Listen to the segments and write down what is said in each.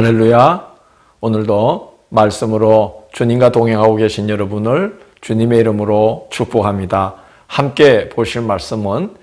할렐루야. 오늘도 말씀으로 주님과 동행하고 계신 여러분을 주님의 이름으로 축복합니다. 함께 보실 말씀은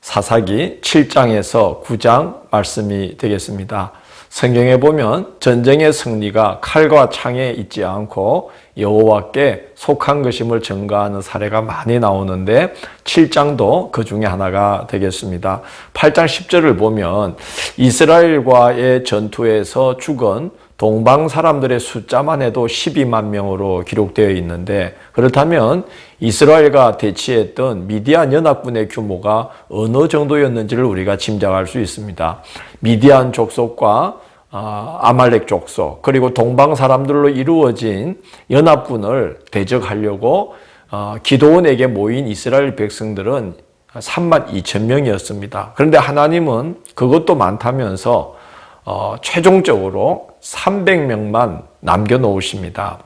사사기 7장에서 9장 말씀이 되겠습니다. 성경에 보면 전쟁의 승리가 칼과 창에 있지 않고 여호와께 속한 것임을 증거하는 사례가 많이 나오는데 7장도 그 중에 하나가 되겠습니다. 8장 10절을 보면 이스라엘과의 전투에서 죽은 동방 사람들의 숫자만 해도 12만 명으로 기록되어 있는데 그렇다면 이스라엘과 대치했던 미디안 연합군의 규모가 어느 정도였는지를 우리가 짐작할 수 있습니다. 미디안 족속과 아말렉 족속 그리고 동방 사람들로 이루어진 연합군을 대적하려고 어, 기도원에게 모인 이스라엘 백성들은 3만 2천 명이었습니다. 그런데 하나님은 그것도 많다면서 어, 최종적으로 300명만 남겨놓으십니다.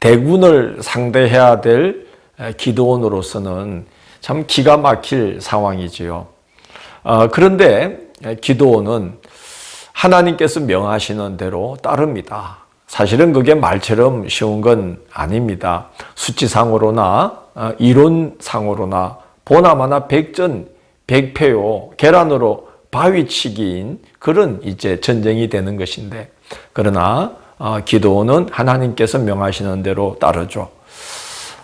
대군을 상대해야 될 기도원으로서는 참 기가 막힐 상황이지요. 어, 그런데 기도원은 하나님께서 명하시는 대로 따릅니다. 사실은 그게 말처럼 쉬운 건 아닙니다. 수치상으로나 어, 이론상으로나 보나마나 백전 백패요 계란으로 바위치기인 그런 이제 전쟁이 되는 것인데 그러나 어, 기도원은 하나님께서 명하시는 대로 따르죠.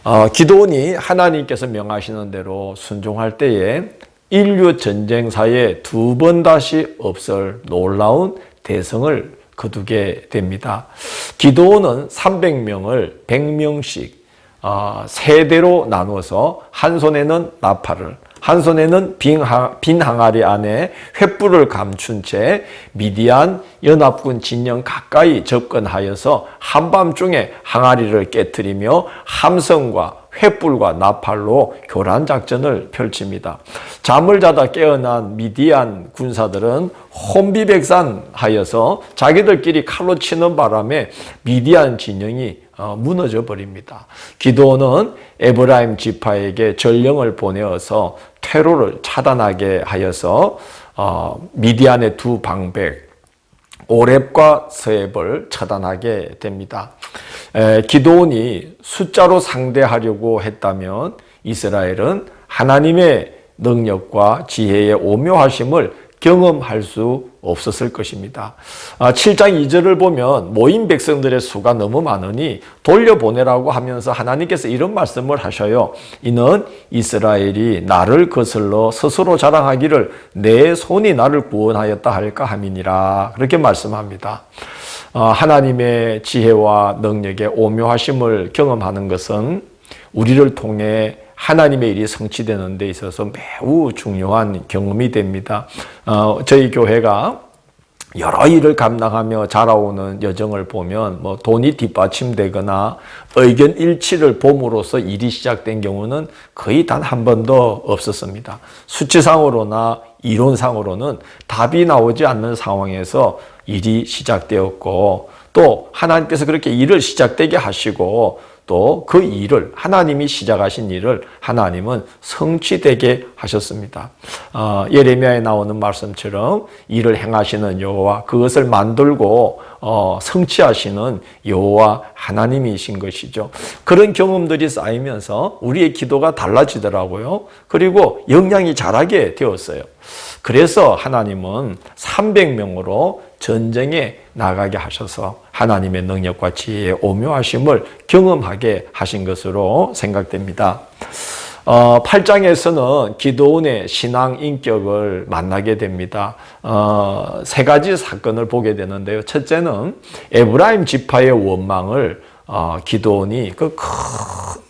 어, 기도원이 하나님께서 명하시는 대로 순종할 때에 인류 전쟁사에 두 번 다시 없을 놀라운 대성을 거두게 됩니다. 기도원은 300명을 100명씩 어, 세대로 나누어서 한 손에는 나팔을 한 손에는 빈, 빈 항아리 안에 횃불을 감춘 채 미디안 연합군 진영 가까이 접근하여서 한밤중에 항아리를 깨뜨리며 함성과 횃불과 나팔로 교란 작전을 펼칩니다. 잠을 자다 깨어난 미디안 군사들은 혼비백산하여서 자기들끼리 칼로 치는 바람에 미디안 진영이 어, 무너져 버립니다. 기도는 에브라임 지파에게 전령을 보내어서 퇴로를 차단하게 하여서 어, 미디안의 두 방백 오렙과 서앱을 차단하게 됩니다. 기도원이 숫자로 상대하려고 했다면 이스라엘은 하나님의 능력과 지혜의 오묘하심을 경험할 수 없었을 것입니다. 7장 아, 2절을 보면 모인 백성들의 수가 너무 많으니 돌려보내라고 하면서 하나님께서 이런 말씀을 하셔요. 이는 이스라엘이 나를 거슬러 스스로 자랑하기를 내 손이 나를 구원하였다 할까 함이니라. 그렇게 말씀합니다. 아, 하나님의 지혜와 능력의 오묘하심을 경험하는 것은 우리를 통해 하나님의 일이 성취되는 데 있어서 매우 중요한 경험이 됩니다. 어, 저희 교회가 여러 일을 감당하며 자라오는 여정을 보면 뭐 돈이 뒷받침되거나 의견 일치를 봄으로써 일이 시작된 경우는 거의 단 한 번도 없었습니다. 수치상으로나 이론상으로는 답이 나오지 않는 상황에서 일이 시작되었고 또 하나님께서 그렇게 일을 시작되게 하시고 또 그 일을 하나님이 시작하신 일을 하나님은 성취되게 하셨습니다. 어, 예레미야에 나오는 말씀처럼 일을 행하시는 여호와 그것을 만들고 어, 성취하시는 여호와 하나님이신 것이죠. 그런 경험들이 쌓이면서 우리의 기도가 달라지더라고요. 그리고 영향이 자라게 되었어요. 그래서 하나님은 300명으로 전쟁에 나가게 하셔서 하나님의 능력과 지혜의 오묘하심을 경험하게 하신 것으로 생각됩니다. 어, 8장에서는 기도원의 신앙 인격을 만나게 됩니다. 어, 세 가지 사건을 보게 되는데요. 첫째는 에브라임 지파의 원망을 어, 기도원이 그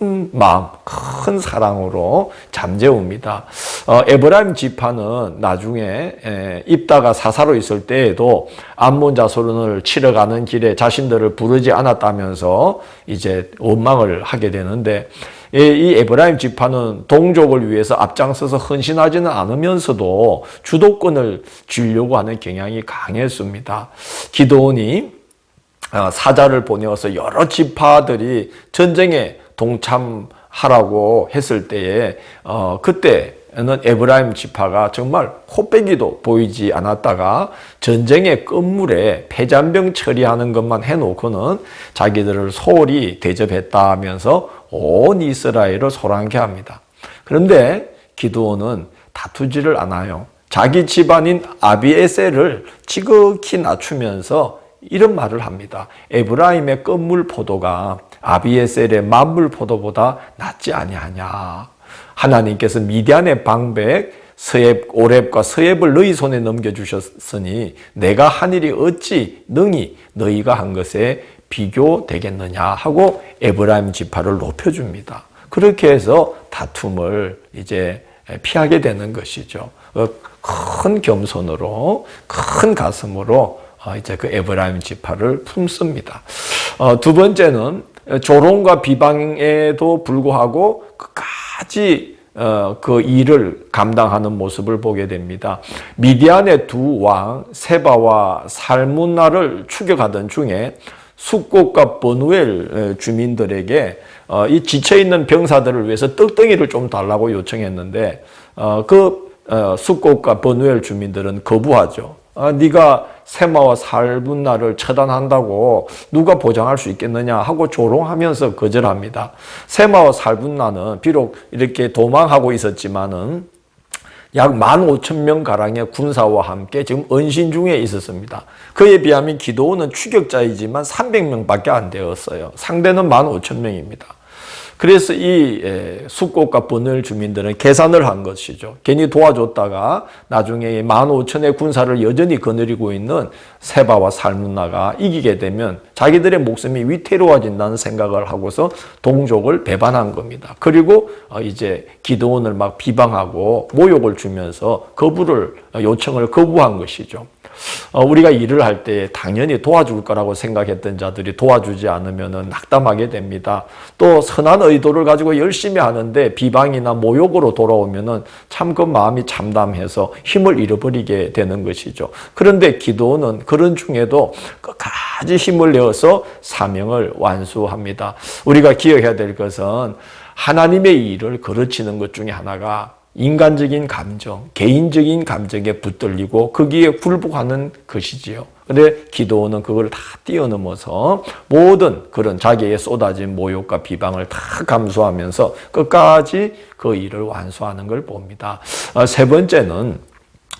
큰 마음, 큰 사랑으로 잠재웁니다. 어, 에브라임 지파는 나중에 에, 입다가 사사로 있을 때에도 암몬 자손을 치러 가는 길에 자신들을 부르지 않았다면서 이제 원망을 하게 되는데 이 에브라임 지파는 동족을 위해서 앞장서서 헌신하지는 않으면서도 주도권을 쥐려고 하는 경향이 강했습니다. 기도원이 어, 사자를 보내어서 여러 지파들이 전쟁에 동참하라고 했을 때에 어 그때 에브라임 지파가 정말 코빼기도 보이지 않았다가 전쟁의 끝물에 폐잔병 처리하는 것만 해놓고는 자기들을 소홀히 대접했다 하면서 온 이스라엘을 소란케 합니다. 그런데 기드온은 다투지를 않아요. 자기 집안인 아비에셀을 지극히 낮추면서 이런 말을 합니다. 에브라임의 끝물 포도가 아비에셀의 만물 포도보다 낫지 아니하냐. 하나님께서 미디안의 방백 서앱 오렙과 서앱을 너희 손에 넘겨 주셨으니 내가 한 일이 어찌 능히 너희가 한 것에 비교되겠느냐 하고 에브라임 지파를 높여 줍니다. 그렇게 해서 다툼을 이제 피하게 되는 것이죠. 어, 큰 겸손으로 큰 가슴으로 어, 이제 그 에브라임 지파를 품습니다. 어, 두 번째는 조롱과 비방에도 불구하고 끝까지 그 일을 감당하는 모습을 보게 됩니다. 미디안의 두 왕 세바와 살문나를 추격하던 중에 숙곡과 버누엘 주민들에게 이 지쳐 있는 병사들을 위해서 떡덩이를 좀 달라고 요청했는데 그 숙곡과 버누엘 주민들은 거부하죠. 아, 네가 세마와 살분나를 처단한다고 누가 보장할 수 있겠느냐 하고 조롱하면서 거절합니다. 세마와 살분나는 비록 이렇게 도망하고 있었지만은 약 15,000명 가량의 군사와 함께 지금 은신 중에 있었습니다. 그에 비하면 기도원은 추격자이지만 300명밖에 안 되었어요. 상대는 15,000명입니다. 그래서 이 숙곡과 번을 주민들은 계산을 한 것이죠. 괜히 도와줬다가 나중에 15,000의 군사를 여전히 거느리고 있는 세바와 살문나가 이기게 되면 자기들의 목숨이 위태로워진다는 생각을 하고서 동족을 배반한 겁니다. 그리고 어, 이제 기도원을 막 비방하고 모욕을 주면서 거부를 요청을 거부한 것이죠. 어, 우리가 일을 할 때 당연히 도와줄 거라고 생각했던 자들이 도와주지 않으면 낙담하게 됩니다. 또 선한 의도를 가지고 열심히 하는데 비방이나 모욕으로 돌아오면 참그 마음이 참담해서 힘을 잃어버리게 되는 것이죠. 그런데 기도는 그런 중에도 끝까지 힘을 내어서 사명을 완수합니다. 우리가 기억해야 될 것은 하나님의 일을 거르치는 것 중에 하나가 인간적인 감정, 개인적인 감정에 붙들리고 거기에 굴복하는 것이지요. 근데 기도는 그걸 다 뛰어넘어서 모든 그런 자기에게 쏟아진 모욕과 비방을 다 감수하면서 끝까지 그 일을 완수하는 걸 봅니다. 어, 세 번째는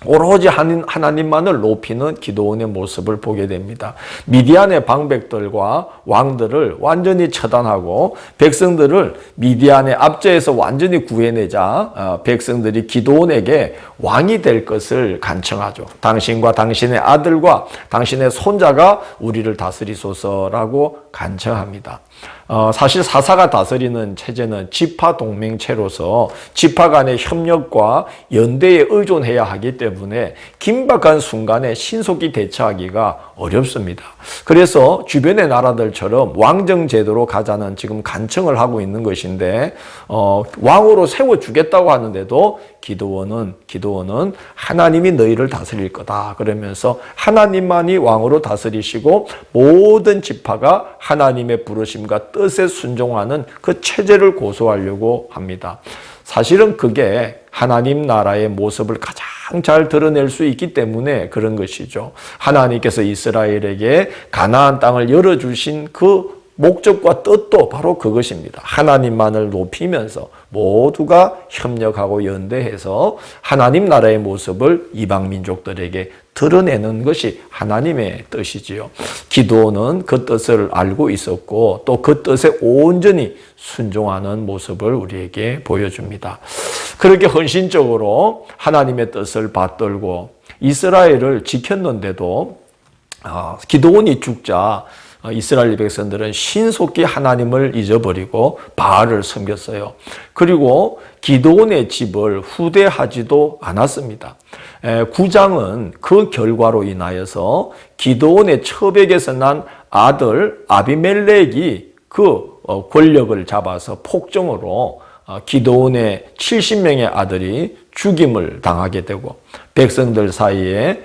오로지 하나님만을 높이는 기도원의 모습을 보게 됩니다. 미디안의 방백들과 왕들을 완전히 처단하고 백성들을 미디안의 압제에서 완전히 구해내자 어, 백성들이 기도원에게 왕이 될 것을 간청하죠. 당신과 당신의 아들과 당신의 손자가 우리를 다스리소서라고 간청합니다. 어, 사실 사사가 다스리는 체제는 지파 동맹체로서 지파 간의 협력과 연대에 의존해야 하기 때문에 긴박한 순간에 신속히 대처하기가 어렵습니다. 그래서 주변의 나라들처럼 왕정 제도로 가자는 지금 간청을 하고 있는 것인데 어, 왕으로 세워 주겠다고 하는데도 기도원은 기도원은 하나님이 너희를 다스릴 거다 그러면서 하나님만이 왕으로 다스리시고 모든 지파가 하나님의 부르심과 뜻에 순종하는 그 체제를 고수하려고 합니다. 사실은 그게 하나님 나라의 모습을 가장 잘 드러낼 수 있기 때문에 그런 것이죠. 하나님께서 이스라엘에게 가나안 땅을 열어주신 그 목적과 뜻도 바로 그것입니다. 하나님만을 높이면서 모두가 협력하고 연대해서 하나님 나라의 모습을 이방 민족들에게 드러내는 것이 하나님의 뜻이지요. 기도는 그 뜻을 알고 있었고 또 그 뜻에 온전히 순종하는 모습을 우리에게 보여줍니다. 그렇게 헌신적으로 하나님의 뜻을 받들고 이스라엘을 지켰는데도 어, 기도원이 죽자 어, 이스라엘 백성들은 신속히 하나님을 잊어버리고 바알을 섬겼어요. 그리고 기도원의 집을 후대하지도 않았습니다. 구장은 그 결과로 인하여서 기도원의 처백에서 난 아들 아비멜렉이 그 어, 권력을 잡아서 폭정으로 어, 기도원의 70명의 아들이 죽임을 당하게 되고 백성들 사이에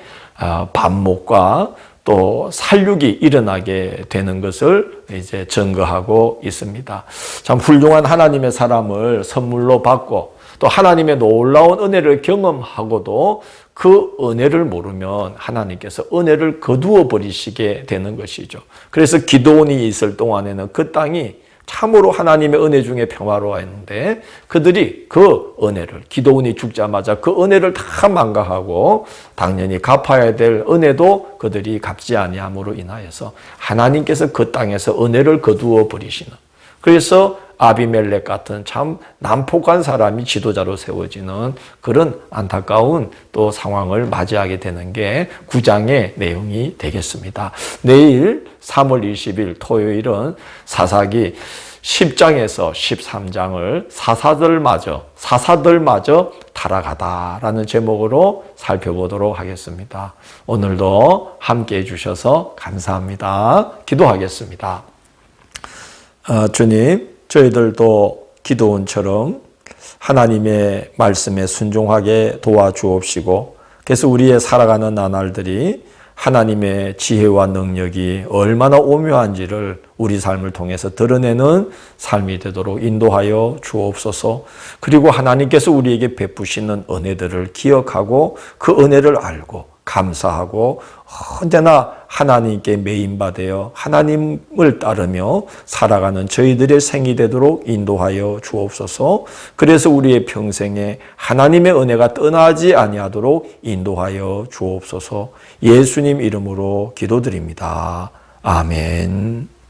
반목과 또 살육이 일어나게 되는 것을 이제 증거하고 있습니다. 참 훌륭한 하나님의 사람을 선물로 받고 또 하나님의 놀라운 은혜를 경험하고도 그 은혜를 모르면 하나님께서 은혜를 거두어 버리시게 되는 것이죠. 그래서 기도원이 있을 동안에는 그 땅이 참으로 하나님의 은혜 중에 평화로웠는데 그들이 그 은혜를 기도원이 죽자마자 그 은혜를 다 망가하고 당연히 갚아야 될 은혜도 그들이 갚지 아니함으로 인하여서 하나님께서 그 땅에서 은혜를 거두어 버리시는. 그래서 아비멜렉 같은 참 난폭한 사람이 지도자로 세워지는 그런 안타까운 또 상황을 맞이하게 되는 게 9장의 내용이 되겠습니다. 내일 3월 20일 토요일은 사사기 10장에서 13장을 사사들마저 사사들마저 타락하다라는 제목으로 살펴보도록 하겠습니다. 오늘도 함께 해 주셔서 감사합니다. 기도하겠습니다. 아, 주님, 저희들도 기도원처럼 하나님의 말씀에 순종하게 도와주옵시고, 그래서 우리의 살아가는 나날들이 하나님의 지혜와 능력이 얼마나 오묘한지를 우리 삶을 통해서 드러내는 삶이 되도록 인도하여 주옵소서. 그리고 하나님께서 우리에게 베푸시는 은혜들을 기억하고 그 은혜를 알고 감사하고 언제나 하나님께 메인받아 하나님을 따르며 살아가는 저희들의 생이 되도록 인도하여 주옵소서. 그래서 우리의 평생에 하나님의 은혜가 떠나지 아니하도록 인도하여 주옵소서. 예수님 이름으로 기도드립니다. 아멘.